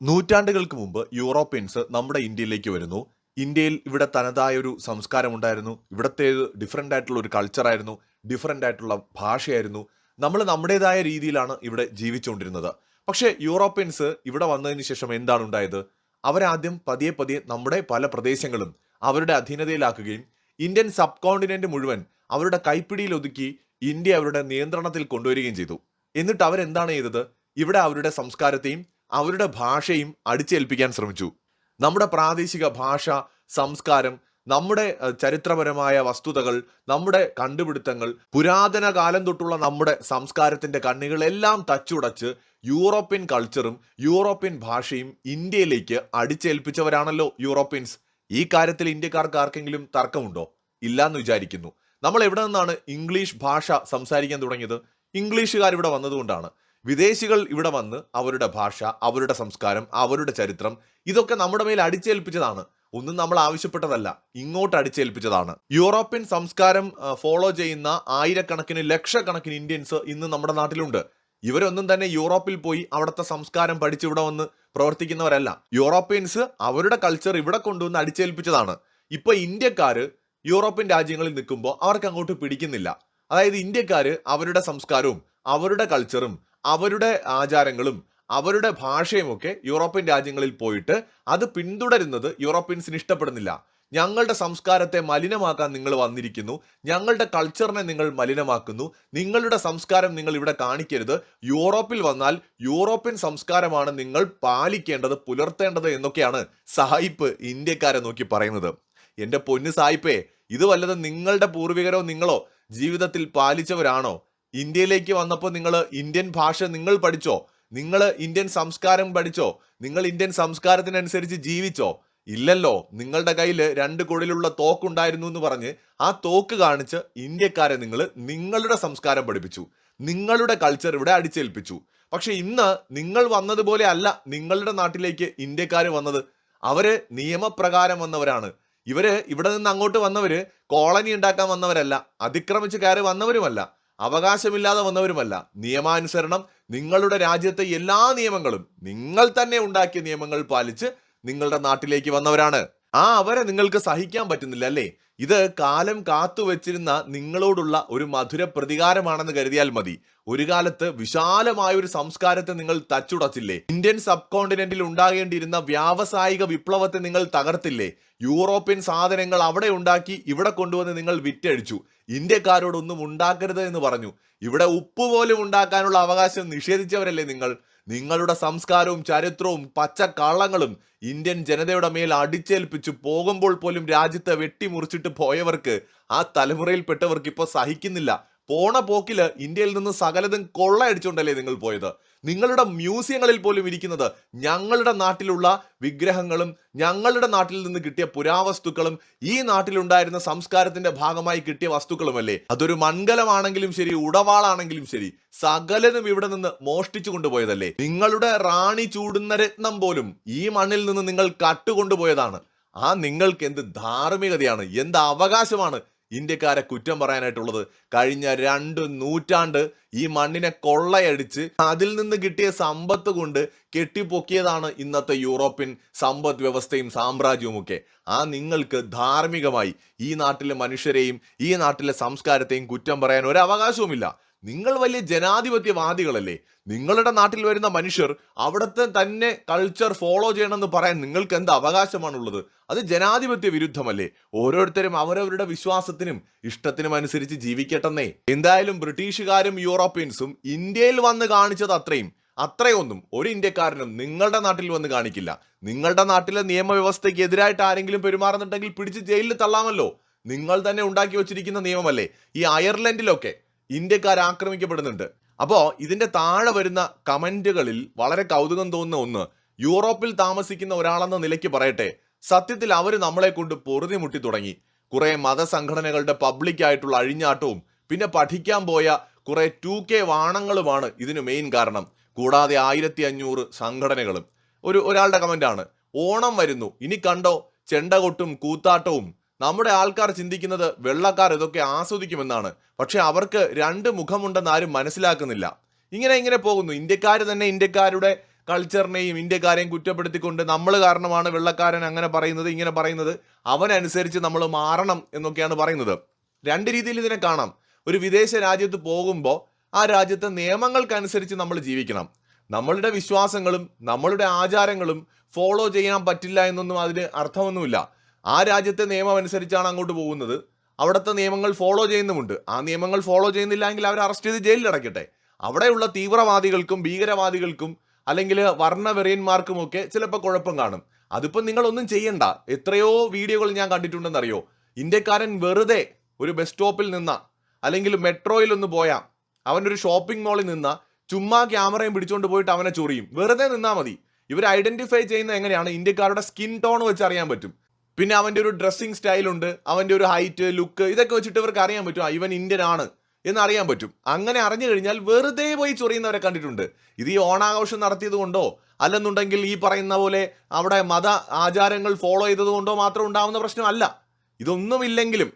നൂറ്റാണ്ടുകൾക്ക് മുമ്പ് യൂറോപ്യൻസ് നമ്മുടെ ഇന്ത്യയിലേക്ക് വരുന്നു. ഇന്ത്യയിൽ ഇവിടെ തനതായ ഒരു സംസ്കാരം ഉണ്ടായിരുന്നു ഇവിടത്തെ ഡിഫറെന്റ് ആയിട്ടുള്ള ഒരു കൾച്ചറായിരുന്നു ഡിഫറെന്റ് ആയിട്ടുള്ള ഭാഷയായിരുന്നു. നമ്മൾ നമ്മുടേതായ രീതിയിലാണ് ഇവിടെ ജീവിച്ചുകൊണ്ടിരുന്നത്. പക്ഷേ യൂറോപ്യൻസ് ഇവിടെ വന്നതിന് ശേഷം എന്താണ് ഉണ്ടായത്? അവരാദ്യം പതിയെ പതിയെ നമ്മുടെ പല പ്രദേശങ്ങളും അവരുടെ അധീനതയിലാക്കുകയും ഇന്ത്യൻ സബ് കോണ്ടിനെന്റ് മുഴുവൻ അവരുടെ കൈപ്പിടിയിൽ ഒതുക്കി ഇന്ത്യ അവരുടെ നിയന്ത്രണത്തിൽ കൊണ്ടുവരികയും ചെയ്തു. എന്നിട്ട് അവരെന്താണ് ചെയ്തത്? ഇവിടെ അവരുടെ സംസ്കാരത്തെയും അവരുടെ ഭാഷയും അടിച്ചേൽപ്പിക്കാൻ ശ്രമിച്ചു. നമ്മുടെ പ്രാദേശിക ഭാഷ സംസ്കാരം നമ്മുടെ ചരിത്രപരമായ വസ്തുതകൾ നമ്മുടെ കണ്ടുപിടുത്തങ്ങൾ പുരാതന കാലം തൊട്ടുള്ള നമ്മുടെ സംസ്കാരത്തിന്റെ കണ്ണുകളെല്ലാം തച്ചുടച്ച് യൂറോപ്യൻ കൾച്ചറും യൂറോപ്യൻ ഭാഷയും ഇന്ത്യയിലേക്ക് അടിച്ചേൽപ്പിച്ചവരാണല്ലോ യൂറോപ്യൻസ്. ഈ കാര്യത്തിൽ ഇന്ത്യക്കാർക്ക് ആർക്കെങ്കിലും തർക്കമുണ്ടോ? ഇല്ലാന്ന് വിചാരിക്കുന്നു. നമ്മൾ എവിടെ നിന്നാണ് ഇംഗ്ലീഷ് ഭാഷ സംസാരിക്കാൻ തുടങ്ങിയത്? ഇംഗ്ലീഷുകാർ ഇവിടെ വന്നതുകൊണ്ടാണ്. വിദേശികൾ ഇവിടെ വന്ന് അവരുടെ ഭാഷ അവരുടെ സംസ്കാരം അവരുടെ ചരിത്രം ഇതൊക്കെ നമ്മുടെ മേൽ അടിച്ചേൽപ്പിച്ചതാണ്. ഒന്നും നമ്മൾ ആവശ്യപ്പെട്ടതല്ല ഇങ്ങോട്ട് അടിച്ചേൽപ്പിച്ചതാണ്. യൂറോപ്യൻ സംസ്കാരം ഫോളോ ചെയ്യുന്ന ആയിരക്കണക്കിന് ലക്ഷക്കണക്കിന് ഇന്ത്യൻസ് ഇന്ന് നമ്മുടെ നാട്ടിലുണ്ട്. ഇവരൊന്നും തന്നെ യൂറോപ്പിൽ പോയി അവിടുത്തെ സംസ്കാരം പഠിച്ച് ഇവിടെ വന്ന് പ്രവർത്തിക്കുന്നവരല്ല. യൂറോപ്യൻസ് അവരുടെ കൾച്ചർ ഇവിടെ കൊണ്ടുവന്ന് അടിച്ചേൽപ്പിച്ചതാണ്. ഇപ്പൊ ഇന്ത്യക്കാര് യൂറോപ്യൻ രാജ്യങ്ങളിൽ നിൽക്കുമ്പോൾ അവർക്ക് അങ്ങോട്ട് പിടിക്കുന്നില്ല. അതായത് ഇന്ത്യക്കാര് അവരുടെ സംസ്കാരവും അവരുടെ കൾച്ചറും അവരുടെ ആചാരങ്ങളും അവരുടെ ഭാഷയും ഒക്കെ യൂറോപ്യൻ രാജ്യങ്ങളിൽ പോയിട്ട് അത് പിന്തുടരുന്നത് യൂറോപ്യൻസിന് ഇഷ്ടപ്പെടുന്നില്ല. ഞങ്ങളുടെ സംസ്കാരത്തെ മലിനമാക്കാൻ നിങ്ങൾ വന്നിരിക്കുന്നു. ഞങ്ങളുടെ കൾച്ചറിനെ നിങ്ങൾ മലിനമാക്കുന്നു. നിങ്ങളുടെ സംസ്കാരം നിങ്ങൾ ഇവിടെ കാണിക്കരുത്. യൂറോപ്പിൽ വന്നാൽ യൂറോപ്യൻ സംസ്കാരമാണ് നിങ്ങൾ പാലിക്കേണ്ടത് പുലർത്തേണ്ടത് എന്നൊക്കെയാണ് സായിപ്പ് ഇന്ത്യക്കാരെ നോക്കി പറയുന്നത്. എന്റെ പൊന്ന് സായിപ്പേ ഇത് വല്ലതും നിങ്ങളുടെ പൂർവികരോ നിങ്ങളോ ജീവിതത്തിൽ പാലിച്ചവരാണോ? ഇന്ത്യയിലേക്ക് വന്നപ്പോൾ നിങ്ങൾ ഇന്ത്യൻ ഭാഷ നിങ്ങൾ പഠിച്ചോ? നിങ്ങൾ ഇന്ത്യൻ സംസ്കാരം പഠിച്ചോ? നിങ്ങൾ ഇന്ത്യൻ സംസ്കാരത്തിനനുസരിച്ച് ജീവിച്ചോ? ഇല്ലല്ലോ. നിങ്ങളുടെ കയ്യിൽ രണ്ട് കുഴലുള്ള തോക്കുണ്ടായിരുന്നു എന്ന് പറഞ്ഞ് ആ തോക്ക് കാണിച്ച് ഇന്ത്യക്കാരെ നിങ്ങൾ നിങ്ങളുടെ സംസ്കാരം പഠിപ്പിച്ചു. നിങ്ങളുടെ കൾച്ചർ ഇവിടെ അടിച്ചേൽപ്പിച്ചു. പക്ഷെ ഇന്ന് നിങ്ങൾ വന്നതുപോലെ അല്ല നിങ്ങളുടെ നാട്ടിലേക്ക് ഇന്ത്യക്കാർ വന്നത്. അവർ നിയമപ്രകാരം വന്നവരാണ്. ഇവർ ഇവിടെ നിന്ന് അങ്ങോട്ട് വന്നവര് കോളനി ഉണ്ടാക്കാൻ വന്നവരല്ല. അതിക്രമിച്ച് കയറി വന്നവരുമല്ല. അവകാശമില്ലാതെ വന്നവരുമല്ല. നിയമാനുസരണം നിങ്ങളുടെ രാജ്യത്തെ എല്ലാ നിയമങ്ങളും നിങ്ങൾ തന്നെ ഉണ്ടാക്കിയ നിയമങ്ങൾ പാലിച്ച് നിങ്ങളുടെ നാട്ടിലേക്ക് വന്നവരാണ്. ആ അവരെ നിങ്ങൾക്ക് സഹിക്കാൻ പറ്റുന്നില്ല അല്ലേ? ഇത് കാലം കാത്തു വെച്ചിരുന്ന നിങ്ങളോടുള്ള ഒരു മധുര പ്രതികാരമാണെന്ന് കരുതിയാൽ മതി. ഒരു കാലത്ത് വിശാലമായ ഒരു സംസ്കാരത്തെ നിങ്ങൾ തച്ചുടച്ചില്ലേ? ഇന്ത്യൻ സബ് കോണ്ടിനെന്റിൽ ഉണ്ടാകേണ്ടിയിരുന്ന വ്യാവസായിക വിപ്ലവത്തെ നിങ്ങൾ തകർത്തില്ലേ? യൂറോപ്യൻ സാധനങ്ങൾ അവിടെ ഉണ്ടാക്കി ഇവിടെ കൊണ്ടുവന്ന് നിങ്ങൾ വിറ്റഴിച്ചു. ഇന്ത്യക്കാരോടൊന്നും ഉണ്ടാക്കരുത് എന്ന് പറഞ്ഞു. ഇവിടെ ഉപ്പ് പോലും ഉണ്ടാക്കാനുള്ള അവകാശം നിഷേധിച്ചവരല്ലേ നിങ്ങൾ? നിങ്ങളുടെ സംസ്കാരവും ചരിത്രവും പച്ചക്കള്ളങ്ങളും ഇന്ത്യൻ ജനതയുടെ മേൽ അടിച്ചേൽപ്പിച്ചു പോകുമ്പോൾ പോലും രാജ്യത്തെ വെട്ടിമുറിച്ചിട്ട് പോയവർക്ക് ആ തലമുറയിൽപ്പെട്ടവർക്ക് ഇപ്പോൾ സഹിക്കുന്നില്ല. പോണ പോക്കിൽ ഇന്ത്യയിൽ നിന്ന് സകലതും കൊള്ളയടിച്ചുകൊണ്ടല്ലേ നിങ്ങൾ പോയത്? നിങ്ങളുടെ മ്യൂസിയങ്ങളിൽ പോലും ഇരിക്കുന്നത് ഞങ്ങളുടെ നാട്ടിലുള്ള വിഗ്രഹങ്ങളും ഞങ്ങളുടെ നാട്ടിൽ നിന്ന് കിട്ടിയ പുരാവസ്തുക്കളും ഈ നാട്ടിലുണ്ടായിരുന്ന സംസ്കാരത്തിന്റെ ഭാഗമായി കിട്ടിയ വസ്തുക്കളുമല്ലേ? അതൊരു മൺകലമാണെങ്കിലും ശരി ഉടവാളാണെങ്കിലും ശരി സകലനും ഇവിടെ നിന്ന് മോഷ്ടിച്ചു കൊണ്ടുപോയതല്ലേ? നിങ്ങളുടെ റാണി ചൂടുന്ന രത്നം പോലും ഈ മണ്ണിൽ നിന്ന് നിങ്ങൾ കട്ടുകൊണ്ടുപോയതാണ്. ആ നിങ്ങൾക്ക് എന്ത് ധാർമ്മികതയാണ് എന്ത് അവകാശമാണ് ഇന്ത്യക്കാരെ കുറ്റം പറയാനായിട്ടുള്ളത് കഴിഞ്ഞ രണ്ട് നൂറ്റാണ്ട് ഈ മണ്ണിനെ കൊള്ളയടിച്ച് അതിൽ നിന്ന് കിട്ടിയ സമ്പത്ത് കൊണ്ട് കെട്ടിപ്പൊക്കിയതാണ് ഇന്നത്തെ യൂറോപ്യൻ സമ്പദ് വ്യവസ്ഥയും സാമ്രാജ്യവും ഒക്കെ. ആ നിങ്ങൾക്ക് ധാർമ്മികമായി ഈ നാട്ടിലെ മനുഷ്യരെയും ഈ നാട്ടിലെ സംസ്കാരത്തെയും കുറ്റം പറയാൻ ഒരു അവകാശവുമില്ല. നിങ്ങൾ വലിയ ജനാധിപത്യവാദികളല്ലേ? നിങ്ങളുടെ നാട്ടിൽ വരുന്ന മനുഷ്യർ അവിടുത്തെ തന്നെ കൾച്ചർ ഫോളോ ചെയ്യണമെന്ന് പറയാൻ നിങ്ങൾക്ക് എന്ത് അവകാശമാണുള്ളത്? അത് ജനാധിപത്യ വിരുദ്ധമല്ലേ? ഓരോരുത്തരും അവരവരുടെ വിശ്വാസത്തിനും ഇഷ്ടത്തിനും അനുസരിച്ച് ജീവിക്കട്ടെന്നേ. എന്തായാലും ബ്രിട്ടീഷുകാരും യൂറോപ്യൻസും ഇന്ത്യയിൽ വന്ന് കാണിച്ചത് അത്രയും. അത്രയൊന്നും ഒരു ഇന്ത്യക്കാരനും നിങ്ങളുടെ നാട്ടിൽ വന്ന് കാണിക്കില്ല. നിങ്ങളുടെ നാട്ടിലെ നിയമവ്യവസ്ഥയ്ക്ക് എതിരായിട്ട് ആരെങ്കിലും പെരുമാറുന്നുണ്ടെങ്കിൽ പിടിച്ച് ജയിലിൽ തള്ളാമല്ലോ. നിങ്ങൾ തന്നെ ഉണ്ടാക്കി വെച്ചിരിക്കുന്ന നിയമമല്ലേ? ഈ അയർലൻഡിലൊക്കെ ഇന്ത്യക്കാർ ആക്രമിക്കപ്പെടുന്നുണ്ട്. അപ്പോൾ ഇതിന്റെ താഴെ വരുന്ന കമന്റുകളിൽ വളരെ കൗതുകം തോന്നുന്ന ഒന്ന് യൂറോപ്പിൽ താമസിക്കുന്ന ഒരാളെന്ന നിലയ്ക്ക് പറയട്ടെ സത്യത്തിൽ അവർ നമ്മളെ കൊണ്ട് പൊറുതി മുട്ടി തുടങ്ങി. കുറേ മതസംഘടനകളുടെ പബ്ലിക്കായിട്ടുള്ള അഴിഞ്ഞാട്ടവും പിന്നെ പഠിക്കാൻ പോയ കുറെ ടു കെ വാണങ്ങളുമാണ് ഇതിന് മെയിൻ കാരണം. കൂടാതെ ആയിരത്തി അഞ്ഞൂറ് സംഘടനകളും. ഒരു ഒരാളുടെ കമന്റാണ് ഓണം വരുന്നു. ഇനി കണ്ടോ ചെണ്ട കൊട്ടും കൂത്താട്ടവും നമ്മുടെ ആൾക്കാർ ചിന്തിക്കുന്നത് വെള്ളക്കാർ ഇതൊക്കെ ആസ്വദിക്കുമെന്നാണ്. പക്ഷെ അവർക്ക് രണ്ട് മുഖമുണ്ടെന്ന് ആരും മനസ്സിലാക്കുന്നില്ല. ഇങ്ങനെ ഇങ്ങനെ പോകുന്നു. ഇന്ത്യക്കാർ തന്നെ ഇന്ത്യക്കാരുടെ കൾച്ചറിനെയും ഇന്ത്യക്കാരെയും കുറ്റപ്പെടുത്തിക്കൊണ്ട് നമ്മൾ കാരണമാണ് വെള്ളക്കാരൻ അങ്ങനെ പറയുന്നത് ഇങ്ങനെ പറയുന്നത്. അവനനുസരിച്ച് നമ്മൾ മാറണം എന്നൊക്കെയാണ് പറയുന്നത്. രണ്ട് രീതിയിൽ ഇതിനെ കാണാം. ഒരു വിദേശ രാജ്യത്ത് പോകുമ്പോൾ ആ രാജ്യത്തെ നിയമങ്ങൾക്കനുസരിച്ച് നമ്മൾ ജീവിക്കണം. നമ്മളുടെ വിശ്വാസങ്ങളും നമ്മളുടെ ആചാരങ്ങളും ഫോളോ ചെയ്യാൻ പറ്റില്ല എന്നൊന്നും അതിന് അർത്ഥമൊന്നുമില്ല. ആ രാജ്യത്തെ നിയമം അനുസരിച്ചാണ് അങ്ങോട്ട് പോകുന്നത്. അവിടുത്തെ നിയമങ്ങൾ ഫോളോ ചെയ്യുന്നുമുണ്ട്. ആ നിയമങ്ങൾ ഫോളോ ചെയ്യുന്നില്ലെങ്കിൽ അവരെ അറസ്റ്റ് ചെയ്ത് ജയിലിൽ അടയ്ക്കട്ടെ. അവിടെയുള്ള തീവ്രവാദികൾക്കും ഭീകരവാദികൾക്കും അല്ലെങ്കിൽ വർണവെറിയന്മാർക്കുമൊക്കെ ചിലപ്പോൾ കുഴപ്പം കാണും. അതിപ്പോൾ നിങ്ങളൊന്നും ചെയ്യണ്ട. എത്രയോ വീഡിയോകൾ ഞാൻ കണ്ടിട്ടുണ്ടെന്നറിയോ? ഇന്ത്യക്കാരൻ വെറുതെ ഒരു ബസ് സ്റ്റോപ്പിൽ നിന്ന അല്ലെങ്കിൽ മെട്രോയിൽ ഒന്ന് പോയാ അവനൊരു ഷോപ്പിംഗ് മോളിൽ നിന്ന ചുമ്മാ ക്യാമറയും പിടിച്ചുകൊണ്ട് പോയിട്ട് അവനെ ചൊറിയും. വെറുതെ നിന്നാൽ മതി. ഇവർ ഐഡന്റിഫൈ ചെയ്യുന്നത് എങ്ങനെയാണ്? ഇന്ത്യക്കാരുടെ സ്കിൻ ടോൺ വെച്ച് അറിയാൻ പറ്റും. പിന്നെ അവന്റെ ഒരു ഡ്രസ്സിങ് സ്റ്റൈലുണ്ട് അവന്റെ ഒരു ഹൈറ്റ് ലുക്ക് ഇതൊക്കെ വെച്ചിട്ട് ഇവർക്ക് അറിയാൻ പറ്റും ഇവൻ ഇന്ത്യൻ ആണ് എന്ന് അറിയാൻ പറ്റും. അങ്ങനെ അറിഞ്ഞു കഴിഞ്ഞാൽ വെറുതെ പോയി ചൊറിയുന്നവരെ കണ്ടിട്ടുണ്ട്. ഇത് ഈ ഓണാഘോഷം നടത്തിയത് കൊണ്ടോ അല്ലെന്നുണ്ടെങ്കിൽ ഈ പറയുന്ന പോലെ അവിടെ മത ആചാരങ്ങൾ ഫോളോ ചെയ്തത് കൊണ്ടോ മാത്രം ഉണ്ടാവുന്ന പ്രശ്നമല്ല. ഇതൊന്നുമില്ലെങ്കിലും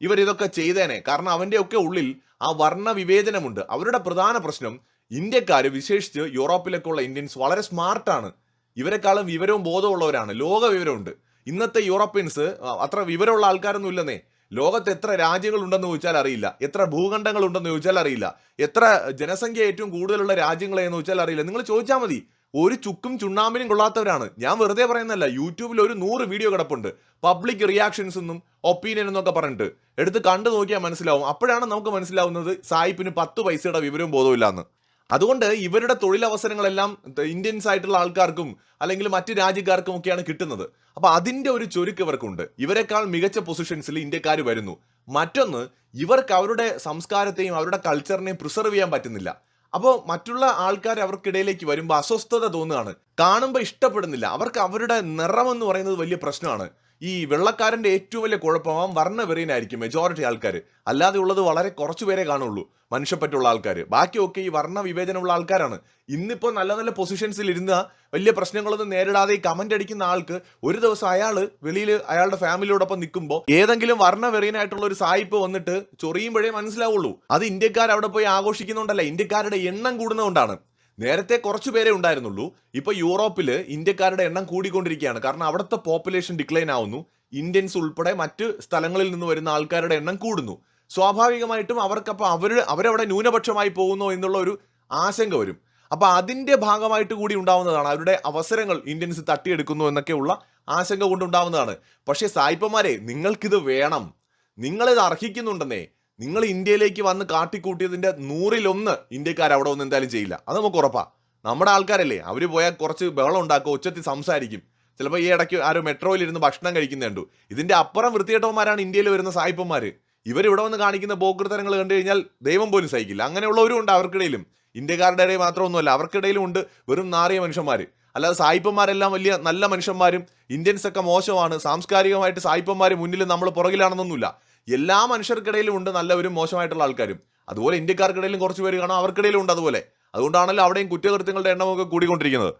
ഇവരിതൊക്കെ ചെയ്തേനെ. കാരണം അവന്റെയൊക്കെ ഉള്ളിൽ ആ വർണ വിവേചനമുണ്ട്. അവരുടെ പ്രധാന പ്രശ്നം ഇന്ത്യക്കാർ വിശേഷിച്ച് യൂറോപ്പിലൊക്കെ ഉള്ള ഇന്ത്യൻസ് വളരെ സ്മാർട്ടാണ് ഇവരെക്കാളും വിവരവും ബോധമുള്ളവരാണ് ലോക വിവരമുണ്ട് ഇന്നത്തെ യൂറോപ്യൻസ് അത്ര വിവരമുള്ള ആൾക്കാരൊന്നും ഇല്ലെന്നേ. ലോകത്ത് എത്ര രാജ്യങ്ങളുണ്ടെന്ന് ചോദിച്ചാൽ അറിയില്ല. എത്ര ഭൂഖണ്ഡങ്ങൾ ഉണ്ടെന്ന് ചോദിച്ചാൽ അറിയില്ല. എത്ര ജനസംഖ്യ ഏറ്റവും കൂടുതലുള്ള രാജ്യങ്ങളെന്ന് ചോദിച്ചാൽ അറിയില്ല. നിങ്ങൾ ചോദിച്ചാൽ മതി. ഒരു ചുക്കും ചുണ്ണാമ്പിനും കൊള്ളാത്തവരാണ്. ഞാൻ വെറുതെ പറയുന്നല്ല യൂട്യൂബിൽ ഒരു നൂറ് വീഡിയോ കിടപ്പുണ്ട്. പബ്ലിക് റിയാക്ഷൻസ് എന്നും ഒപ്പീനിയൻ എന്നൊക്കെ പറഞ്ഞിട്ട്. എടുത്ത് കണ്ടു നോക്കിയാൽ മനസ്സിലാവും. അപ്പോഴാണ് നമുക്ക് മനസ്സിലാവുന്നത് സായിപ്പിന് പത്ത് പൈസയുടെ വിവരവും ബോധവും ഇല്ലാന്ന്. അതുകൊണ്ട് ഇവരുടെ തൊഴിലവസരങ്ങളെല്ലാം ഇന്ത്യൻസ് ആയിട്ടുള്ള ആൾക്കാർക്കും അല്ലെങ്കിൽ മറ്റ് രാജ്യക്കാർക്കും ഒക്കെയാണ് കിട്ടുന്നത്. അപ്പൊ അതിന്റെ ഒരു ചുരുക്ക് ഇവർക്കുണ്ട്. ഇവരെക്കാൾ മികച്ച പൊസിഷൻസിൽ ഇന്ത്യക്കാർ വരുന്നു. മറ്റൊന്ന് ഇവർക്ക് അവരുടെ സംസ്കാരത്തെയും അവരുടെ കൾച്ചറിനെയും പ്രിസർവ് ചെയ്യാൻ പറ്റുന്നില്ല. അപ്പോൾ മറ്റുള്ള ആൾക്കാർ അവർക്കിടയിലേക്ക് വരുമ്പോൾ അസ്വസ്ഥത തോന്നുകയാണ്. കാണുമ്പോൾ ഇഷ്ടപ്പെടുന്നില്ല. അവർക്ക് അവരുടെ നിറം എന്ന് പറയുന്നത് വലിയ പ്രശ്നമാണ്. ഈ വെള്ളക്കാരന്റെ ഏറ്റവും വലിയ കുഴപ്പം വർണ വർണവെറിയനായിരിക്കും മെജോറിറ്റി ആൾക്കാർ അല്ലാതെ ഉള്ളത് വളരെ കുറച്ചു പേരെ കാണുള്ളൂ മനുഷ്യപ്പറ്റുള്ള ആൾക്കാർ ബാക്കിയൊക്കെ ഈ വർണ വിവേചനമുള്ള ആൾക്കാരാണ്. ഇന്നിപ്പോൾ നല്ല നല്ല പൊസിഷൻസിൽ ഇരുന്ന വലിയ പ്രശ്നങ്ങളൊന്നും നേരിടാതെ ഈ കമന്റ് അടിക്കുന്ന ആൾക്ക് ഒരു ദിവസം അയാൾ വെളിയിൽ അയാളുടെ ഫാമിലിയോടൊപ്പം നിൽക്കുമ്പോൾ ഏതെങ്കിലും വർണവെറിയനായിട്ടുള്ള ഒരു സായിപ്പ് വന്നിട്ട് ചൊറിയുമ്പോഴേ മനസ്സിലാവുള്ളൂ. അത് ഇന്ത്യക്കാർ അവിടെ പോയി ആഘോഷിക്കുന്നുണ്ടല്ല ഇന്ത്യക്കാരുടെ എണ്ണം കൂടുന്നതുകൊണ്ടാണ് നേരത്തെ കുറച്ച് പേരെ ഉണ്ടായിരുന്നുള്ളൂ. ഇപ്പൊ യൂറോപ്പിൽ ഇന്ത്യക്കാരുടെ എണ്ണം കൂടിക്കൊണ്ടിരിക്കുകയാണ്. കാരണം അവിടുത്തെ പോപ്പുലേഷൻ ഡിക്ലൈൻ ആവുന്നു. ഇന്ത്യൻസ് ഉൾപ്പെടെ മറ്റ് സ്ഥലങ്ങളിൽ നിന്ന് വരുന്ന ആൾക്കാരുടെ എണ്ണം കൂടുന്നു. സ്വാഭാവികമായിട്ടും അവർക്കപ്പോൾ അവർ അവരവിടെ ന്യൂനപക്ഷമായി പോകുന്നോ എന്നുള്ള ഒരു ആശങ്ക വരും. അപ്പോൾ അതിന്റെ ഭാഗമായിട്ട് കൂടി ഉണ്ടാവുന്നതാണ്. അവരുടെ അവസരങ്ങൾ ഇന്ത്യൻസ് തട്ടിയെടുക്കുന്നു എന്നൊക്കെയുള്ള ആശങ്ക കൊണ്ടുണ്ടാവുന്നതാണ്. പക്ഷേ സായിപ്പന്മാരെ നിങ്ങൾക്കിത് വേണം. നിങ്ങളിത് അർഹിക്കുന്നുണ്ടെന്നേ. നിങ്ങൾ ഇന്ത്യയിലേക്ക് വന്ന് കാട്ടിക്കൂട്ടിയതിന്റെ നൂറിലൊന്ന് ഇന്ത്യക്കാർ അവിടെ ഒന്നും എന്തായാലും ചെയ്യില്ല. അത് നമുക്ക് ഉറപ്പാണ് നമ്മുടെ ആൾക്കാരല്ലേ അവർ പോയാൽ കുറച്ച് ബഹളം ഉണ്ടാക്കുക ഉച്ചത്തിൽ സംസാരിക്കും. ചിലപ്പോൾ ഈ ഇടയ്ക്ക് ആരോ മെട്രോയിൽ ഇരുന്ന് ഭക്ഷണം കഴിക്കുന്നുണ്ടു ഇതിന്റെ അപ്പുറം വൃത്തികെട്ടവന്മാരാണ് ഇന്ത്യയിൽ വരുന്ന സായിപ്പന്മാർ ഇവരിവിടെ വന്ന് കാണിക്കുന്ന പോക്കൃത്തരങ്ങൾ കണ്ടു കഴിഞ്ഞാൽ ദൈവം പോലും സഹിക്കില്ല. അങ്ങനെയുള്ളവരും ഉണ്ട് അവർക്കിടയിലും. ഇന്ത്യക്കാരുടെ ഇടയിൽ മാത്രമൊന്നുമല്ല അവർക്കിടയിലും ഉണ്ട് വെറും നാറിയ മനുഷ്യന്മാർ അല്ലാതെ സായിപ്പന്മാരെല്ലാം വലിയ നല്ല മനുഷ്യന്മാരും ഇന്ത്യൻസ് ഒക്കെ മോശമാണ്. സാംസ്കാരികമായിട്ട് സായിപ്പന്മാർ മുന്നിൽ നമ്മൾ പുറകിലാണെന്നൊന്നുമില്ല. എല്ലാ മനുഷ്യർക്കിടയിലും ഉണ്ട് നല്ലവരും മോശമായിട്ടുള്ള ആൾക്കാരും. അതുപോലെ ഇന്ത്യക്കാർക്കിടയിലും കുറച്ച് പേര് കാണാം അവർക്കിടയിലും ഉണ്ട് അതുപോലെ. അതുകൊണ്ടാണല്ലോ അവിടെയും കുറ്റകൃത്യങ്ങളുടെ എണ്ണമൊക്കെ കൂടിക്കൊണ്ടിരിക്കുന്നത്.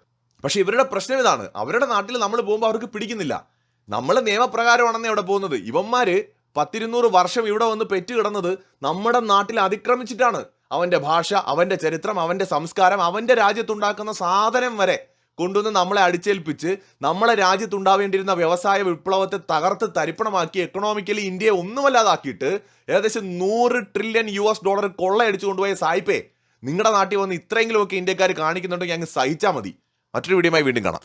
പക്ഷേ ഇവരുടെ പ്രശ്നം ഇതാണ്. അവരുടെ നാട്ടിൽ നമ്മൾ പോകുമ്പോൾ അവർക്ക് പിടിക്കുന്നില്ല. നമ്മൾ നിയമപ്രകാരമാണെന്നേ അവിടെ പോകുന്നത്. ഇവന്മാര് പത്തിരുന്നൂറ് വർഷം ഇവിടെ വന്ന് പെറ്റ് കിടന്നത് നമ്മുടെ നാട്ടിൽ അതിക്രമിച്ചിട്ടാണ്. അവന്റെ ഭാഷ അവന്റെ ചരിത്രം അവന്റെ സംസ്കാരം അവന്റെ രാജ്യത്തുണ്ടാക്കുന്ന സാധനം വരെ. കൊണ്ടുവന്ന് നമ്മളെ അടിച്ചേൽപ്പിച്ച് നമ്മളെ രാജ്യത്തുണ്ടാവേണ്ടിയിരുന്ന വ്യവസായ വിപ്ലവത്തെ തകർത്ത് തരിപ്പണമാക്കി എക്കണോമിക്കലി ഇന്ത്യയെ ഒന്നുമല്ലാതാക്കിയിട്ട് ഏകദേശം നൂറ് ട്രില്യൺ യു എസ് ഡോളർ കൊള്ളയടിച്ചു കൊണ്ടുപോയ സായിപ്പേ നിങ്ങളുടെ നാട്ടിൽ വന്ന് ഇത്രയെങ്കിലുമൊക്കെ ഇന്ത്യക്കാർ കാണിക്കുന്നുണ്ടെങ്കിൽ അങ്ങ് സഹിച്ചാൽ മതി. മറ്റൊരു വീഡിയോയുമായി വീണ്ടും കാണാം.